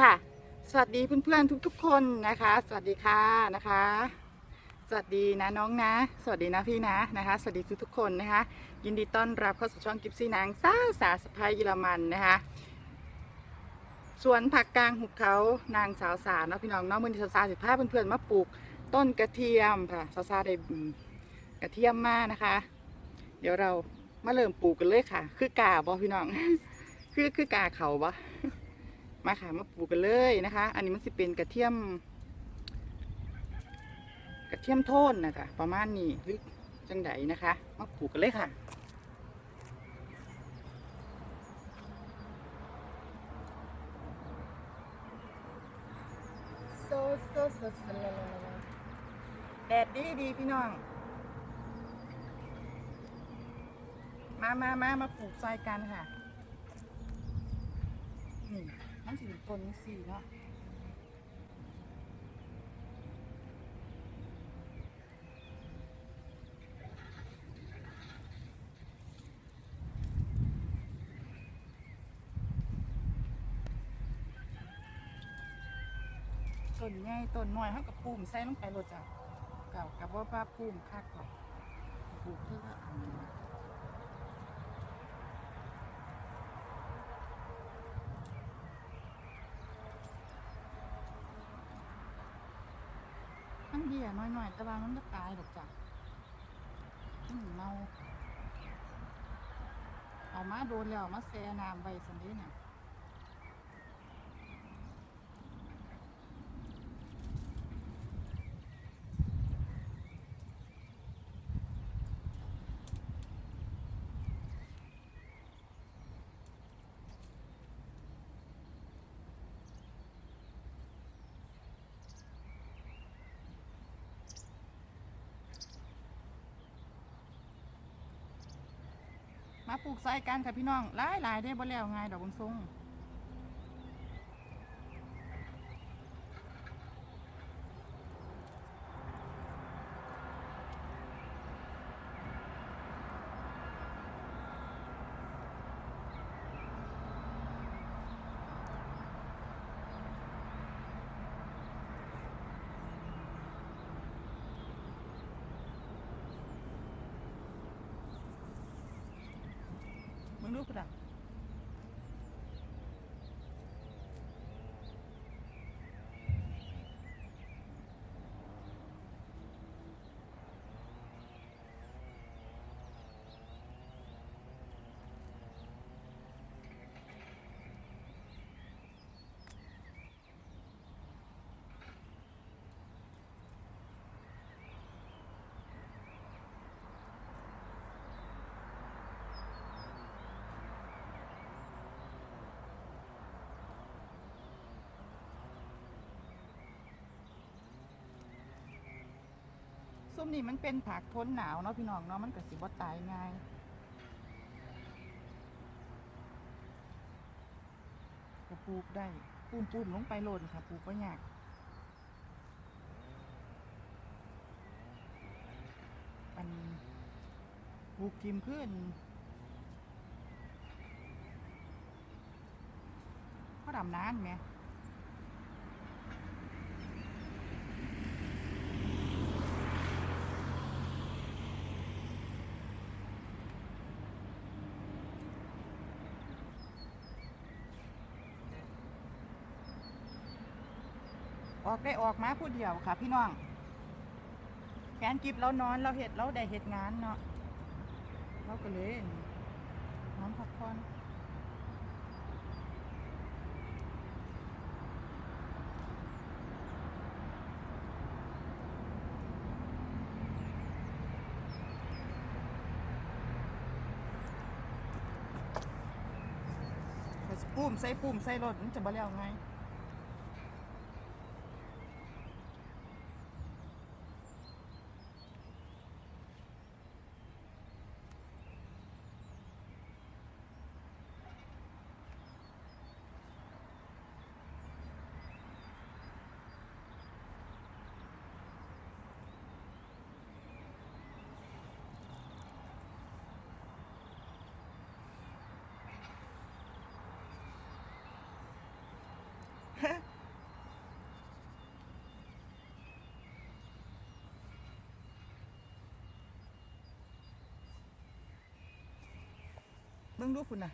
ค่ะ สวัสดีเพื่อนๆทุกๆ คนนะคะ สวัสดีค่ะนะคะ สวัสดีนะน้องนะ สวัสดีนะพี่นะนะคะ สวัสดีทุกๆคนนะคะ ยินดีต้อนรับเข้าสู่ช่องกิฟซี่นางสาวสาสะพายเยอรมันนะคะสวนผักกลางหุบเขานางสาวสาเนาะพี่น้องเนาะมือนี้สาสิบห้าเพื่อนๆมาปลูกต้นกระเทียมค่ะสาวๆได้กระเทียมมานะคะ เดี๋ยวเรามาเริ่มปลูกกันเลยค่ะ คือกาบอพี่น้อง คือคือกาเขาบอ มาค่ะมาปลูกกันเลยนะคะ อันนี้มันสิเป็นกระเทียม กระเทียมโทนนะจ๊ะประมาณนี้หรือจังไดนะคะ มาปลูกกันเลยค่ะโซโซโซโซลาลาแดดดีดีพี่น้อง มามามามาปลูกซอยกันค่ะนี่ มันสิเป็นต้นสี่เนาะต้นใหญ่ต้นน้อยเขากับปูมใส่ลงไปโลดจ้ะก่ากับว่าป้าปูมคักก่อนปลูกเพื่ออันนี้นะ มันเบี้ยน้อยแต่ว่ามันก็ตายหรอกจ้ะเมาเอามาโดนแล้วมาแซ่น้ำไว้สันนี้เนี่ย มาปลูกใส่กันค่ะพี่น้องหลายหลายๆได้บ่แล้วไงดอกบุญทรง มึ งดูกระดักส้มนี่มันเป็นผักทนหนาวเนาะพี่น้องเนาะมันก็สิบ่ตายง่ายก็ปลูกได้ปูมปูมๆลงไปโลดค่ะปลูกก็ยากอันปลูกกิมขึ้นเขาดำน้ำไหม ออกได้ออกมาผู้เดียวค่ะ พี่น้องแฟนกิบเรานอนเราเห็ดเราได้เห็ดงานเนาะเราก็เลยนอนพักผ่อนปุ่มใส่ปุ่มใส่รถมันจะบ่แล้วไง บิ่งดูคุณน่ะ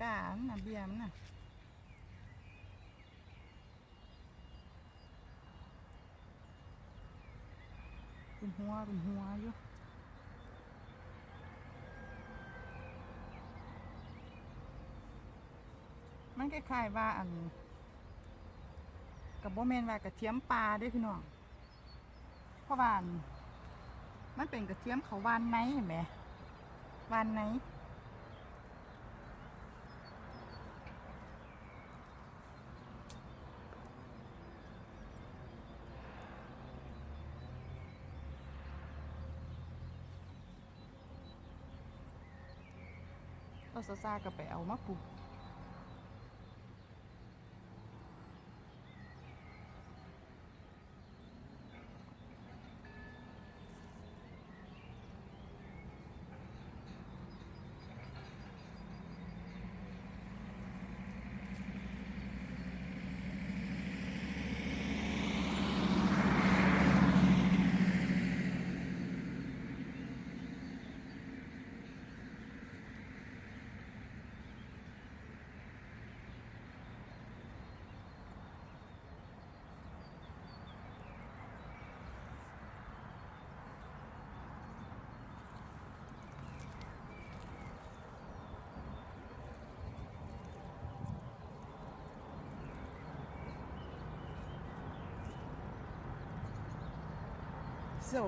กามันน่ะเบียมันน่ะเป็นหัวเป็นหัวอยู่มันคล้ายๆว่าอันกับโบแมนว่ากระเทียมปลาด้วยพี่น้องเพราะว่านมันเป็นกระเทียมเขาวานไหนเห็นไหมวานไหน ซาซาก็ไปเอามาปลูก so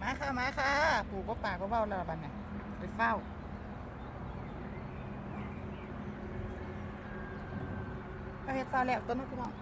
มาค่ะมาค่ะปู่ก็ปาก็เบ้าแล้วล่ะบันเนี่ยไปเฝ้าเฮ็ดฟ้าแล้วต้นนั้นพี่น้อง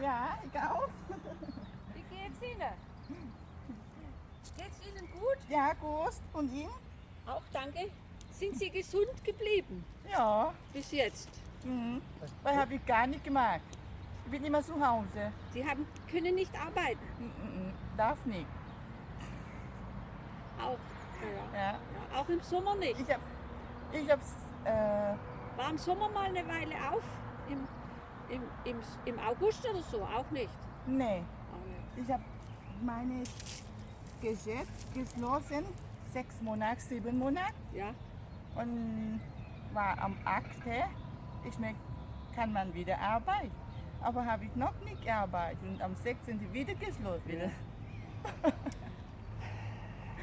Ja, ich auch. Wie geht's Ihnen? Geht's Ihnen gut? Ja, gut. Und Ihnen? Auch danke. Sind Sie gesund geblieben Ja. bis jetzt? Mhm. Weil habe ich gar nicht gemacht. Ich bin immer zu Hause. Sie haben, können nicht arbeiten. Mhm. Darf nicht. Auch, ja. Ja. Ja, auch im Sommer nicht. Ich habe ich hab's, äh, War im Sommer mal eine Weile auf? Im, im, im, im August oder so? Auch nicht. nee. Oh, Ich habe meine Geschäft geschlossen. Sechs Monate, sieben Monate. ja. Und war am 8. Ich merke, kann man wieder arbeiten. Aber habe ich noch nicht gearbeitet. Und am 6. sind sie wieder geschlossen. Wieder.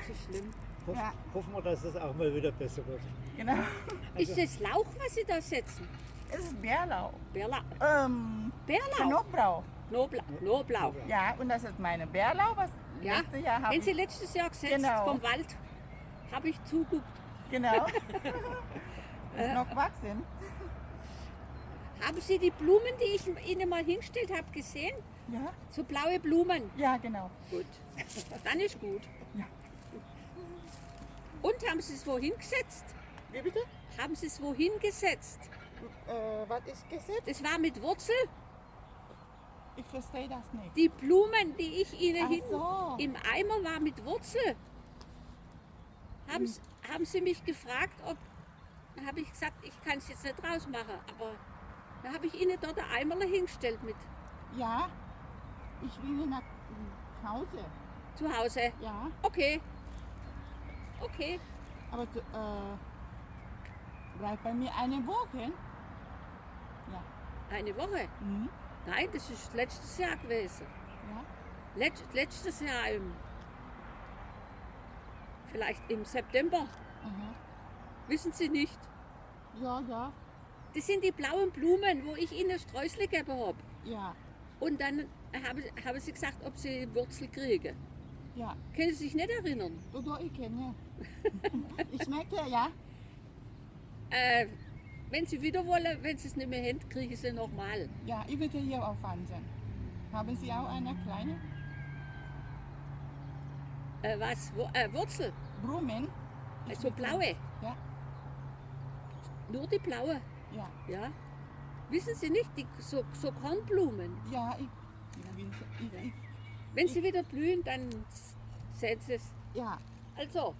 So schlimm. Hoff, Ja. Hoffen wir, dass es auch mal wieder besser wird. Genau. Ist das Lauch, was Sie da setzen? Es ist Bärlauch. Bärla Ähm, Bärlauch? Knoblauch. Knoblauch. Knoblauch. Ja, und das ist meine Bärlauch, was Ja, letztes Jahr habe Den Sie letztes Jahr gesetzt Genau. vom Wald, habe ich zuguckt. Genau. ist noch gewachsen. Haben Sie die Blumen, die ich Ihnen mal hingestellt habe, gesehen? Ja, So blaue Blumen. ja, genau. Gut. Dann ist gut. Ja. Und haben Sie es wohin gesetzt? Wie bitte? Haben Sie es wohin gesetzt? Äh, was ist gesetzt? Das war mit Wurzel. Ich verstehe das nicht. Die Blumen, die ich Ihnen Ach hin so. im Eimer war mit Wurzel. haben, s- haben sie mich gefragt, ob. Dann habe ich gesagt, ich kann es jetzt nicht rausmachen. Aber da habe ich ihnen dort ein Eimerle hingestellt mit Ja, ich in nach Hause. zu Hause. Ja, Okay. Okay. aber äh, bleibt bei mir eine Woche. Ja. Eine Woche. Mhm. Nein, das ist letztes Jahr gewesen. Ja. Letz, letztes Jahr im. Vielleicht im September. Aha. Wissen Sie nicht. Ja, ja, Das sind die blauen Blumen, wo ich Ihnen Sträusle gegeben habe. ja, Und dann haben, haben sie gesagt, ob sie Wurzel kriegen. ja. Können Sie sich nicht erinnern? Du, ich kenne. ich merke, ja. Äh, wenn Sie wieder wollen, wenn Sie es nicht mehr haben, kriegen Sie nochmal. Ja, ich würde hier aufwandern. Haben Sie auch eine kleine Äh, was? Wo, äh, Wurzel? Blumen? Ich Also blaue? Ja, Nur die blaue? ja, Ja. Wissen Sie nicht, die, so, so Kornblumen. ja, ich, ich, ich, ich Wenn sie wieder blühen, dann sehen Sie es. ja, Also,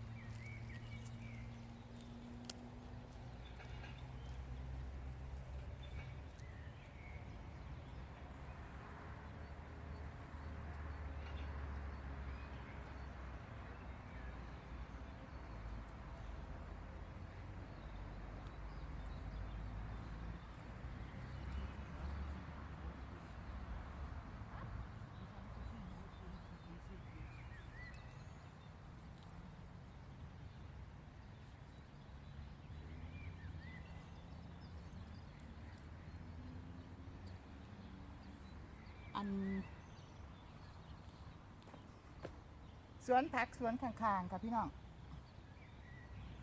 สวนผักสวนข้างๆค่ะพี่น้อง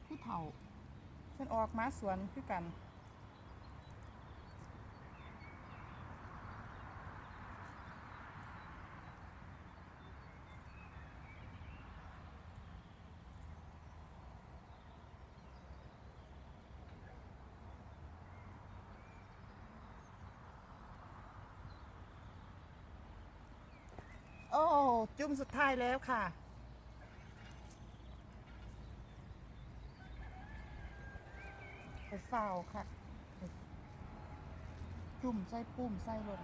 ผู้เฒ่าเพิ่นออกมาสวนคือกัน โอ้จุ่มสุดท้ายแล้วค่ะ เฝ้าค่ะ จุ่มใส่ปุ่มใส่ลง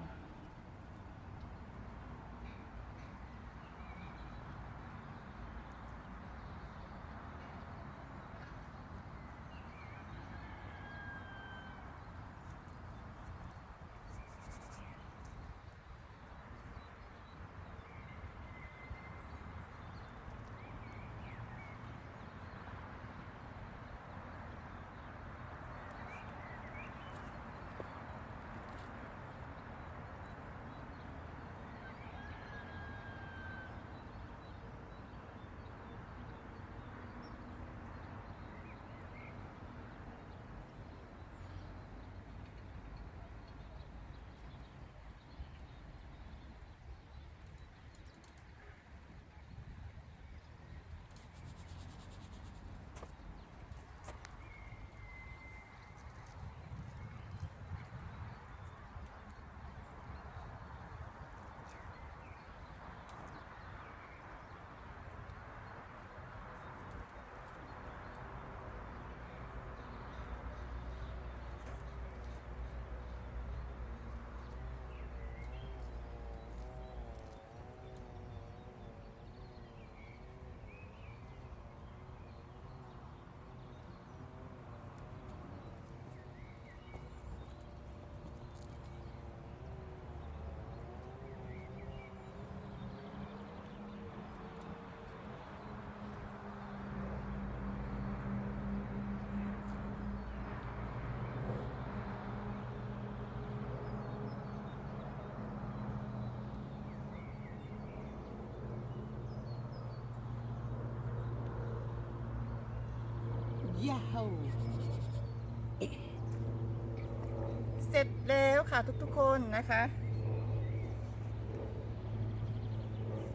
ยาวเสร็จแล้วค่ะทุกๆคนนะคะ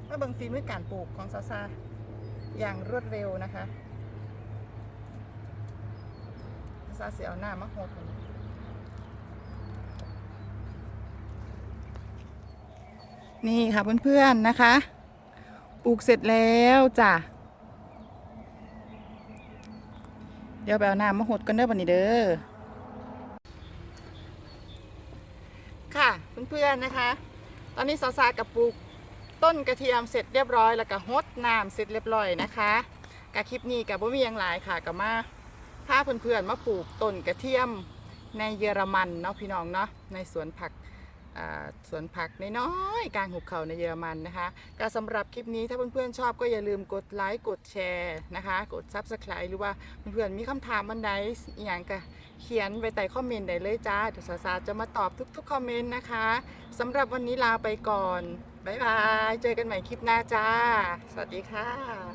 มาเบิ่งฝีมือการปลูกของซาซาอย่างรวดเร็วนะคะซาซาเสียเอาหน้ามาหดก่อนนี่ค่ะเพื่อนๆนะคะ ปลูกเสร็จแล้วจ้ะ เดี๋ยวไปเอาน้ำมาหดกันเด้อบันนี้เด้อ ค่ะเพื่อนๆนะคะ ตอนนี้สาวๆกับปลูกต้นกระเทียมเสร็จเรียบร้อยแล้วก็ฮดน้ำเสร็จเรียบร้อยนะคะกับคลิปนี้กับบ่มีอย่างหลายค่ะกับมาพาเพื่อนๆมาปลูกต้นกระเทียมในเยอรมันเนาะพี่น้องเนาะในสวนผัก สวนผักน้อยๆกลางหุบเขาในเยอรมันนะคะ ก็สำหรับคลิปนี้ถ้าเพื่อนๆชอบก็อย่าลืมกดไลค์กดแชร์นะคะ กด Subscribe หรือว่าเพื่อนๆมีคำถามอันใดอย่างก็เขียนไว้ใต้คอมเมนต์ได้เลยจ้าเดี๋ยวสาวๆจะมาตอบทุกๆคอมเมนต์นะคะสำหรับวันนี้ลาไปก่อนบ๊ายบาย เจอกันใหม่คลิปหน้าจ้า สวัสดีค่ะ